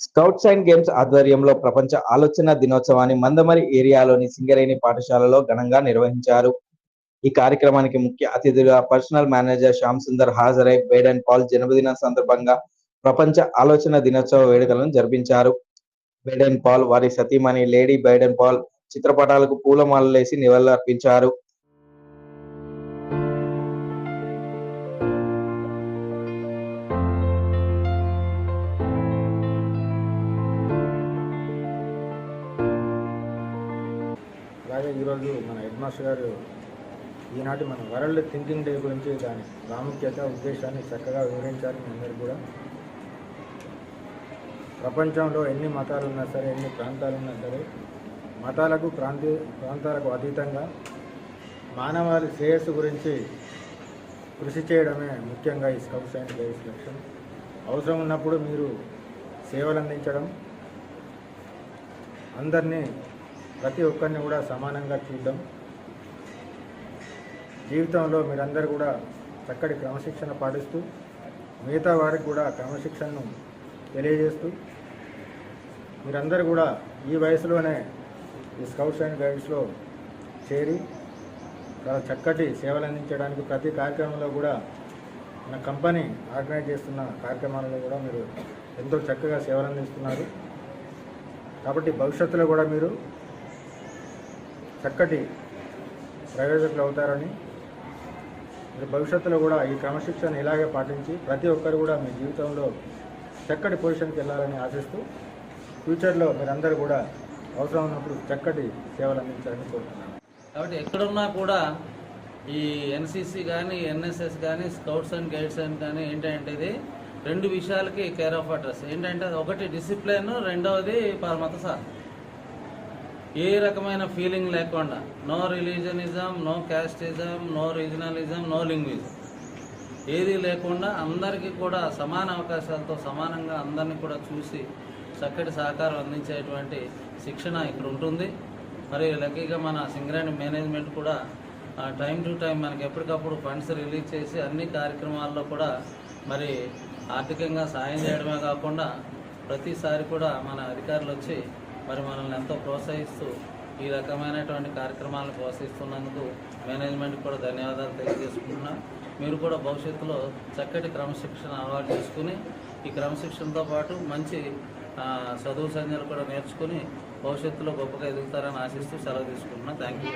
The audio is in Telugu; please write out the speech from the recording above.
స్కౌట్స్ అండ్ గేమ్స్ ఆధ్వర్యంలో ప్రపంచ ఆలోచన దినోత్సవాన్ని మందమరి ఏరియాలోని సింగరేణి పాఠశాలలో ఘనంగా నిర్వహించారు. ఈ కార్యక్రమానికి ముఖ్య అతిథిగా పర్సనల్ మేనేజర్ శ్యామ్ సుందర్ హాజరై బేడన్ పాల్ జన్మదిన సందర్భంగా ప్రపంచ ఆలోచన దినోత్సవ వేడుకలను జరిపించారు. బైడెన్ పాల్ వారి సతీమణి లేడీ బైడెన్ పాల్ చిత్రపటాలకు పూలమాలలేసి నివాళులర్పించారు. అలాగే ఈరోజు మన హెడ్ మాస్టర్ గారు ఈనాటి మన వరల్డ్ థింకింగ్ డే గురించి దాని ప్రాముఖ్యత ఉద్దేశాన్ని చక్కగా వివరించారు మీ కూడా. ప్రపంచంలో ఎన్ని మతాలు ఉన్నా సరే ఎన్ని ప్రాంతాలు ఉన్నా సరే మతాలకు ప్రాంతీ ప్రాంతాలకు అతీతంగా మానవాళి శ్రేయస్సు గురించి కృషి చేయడమే ముఖ్యంగా ఈ స్కౌట్స్ అండ్ గైడ్స్ లక్ష్యం. అవసరం ఉన్నప్పుడు మీరు సేవలు అందించడం అందరినీ ప్రతి ఒక్కరిని కూడా సమానంగా చూడడం. జీవితంలో మీరందరూ కూడా చక్కటి క్రమశిక్షణ పాటిస్తూ మిగతా వారికి కూడా క్రమశిక్షణను తెలియజేస్తూ మీరందరూ కూడా ఈ వయసులోనే ఈ స్కౌట్స్ అండ్ గైడ్స్లో చేరి చాలా చక్కటి సేవలు అందించడానికి ప్రతి కార్యక్రమంలో కూడా మన కంపెనీ ఆర్గనైజ్ చేస్తున్న కార్యక్రమాలలో కూడా మీరు ఎంతో చక్కగా సేవలు అందిస్తున్నారు. కాబట్టి భవిష్యత్తులో కూడా మీరు చక్కటి ప్రయోజకులు అవుతారని మీరు భవిష్యత్తులో కూడా ఈ క్రమశిక్షణ ఇలాగే పాటించి ప్రతి ఒక్కరు కూడా మీ జీవితంలో చక్కటి పొజిషన్కి వెళ్ళాలని ఆశిస్తూ ఫ్యూచర్లో మీరందరూ కూడా అవసరం ఉన్నప్పుడు చక్కటి సేవలు అందించాలని కోరుతున్నాను. కాబట్టి ఎక్కడున్నా కూడా ఈ ఎన్సీసీ కానీ ఎన్ఎస్ఎస్ కానీ స్కౌట్స్ అండ్ గైడ్స్ అండ్ కానీ ఏంటంటే ఇది రెండు విషయాలకి కేర్ ఆఫ్ అడ్రస్ ఏంటంటే అది ఒకటి డిసిప్లిన్ రెండవది పరమత సార్ ఏ రకమైన ఫీలింగ్ లేకుండా no religionism no casteism no regionalism no linguism ఏది లేకుండా అందరికీ కూడా సమాన అవకాశాలతో సమానంగా అందరినీ కూడా చూసి చక్కటి సహకారం అందించేటువంటి శిక్షణ ఇక్కడ ఉంటుంది. మరి లక్కీగా మన సింగరేణి మేనేజ్మెంట్ కూడా టైం టు టైం మనకి ఎప్పటికప్పుడు ఫండ్స్ రిలీజ్ చేసి అన్ని కార్యక్రమాల్లో కూడా మరి ఆర్థికంగా సాయం చేయడమే కాకుండా ప్రతిసారి కూడా మన అధికారులు వచ్చి మరి మనల్ని ఎంతో ప్రోత్సహిస్తూ ఈ రకమైనటువంటి కార్యక్రమాలను ప్రోత్సహిస్తున్నందుకు మేనేజ్మెంట్కి కూడా ధన్యవాదాలు తెలియజేసుకుంటున్నా. మీరు కూడా భవిష్యత్తులో చక్కటి క్రమశిక్షణ అలవాటు చేసుకుని ఈ క్రమశిక్షణతో పాటు మంచి చదువు సంధ్యలు కూడా నేర్చుకుని భవిష్యత్తులో గొప్పగా ఎదుగుతారని ఆశిస్తూ సెలవు తీసుకుంటున్నాను థ్యాంక్ యూ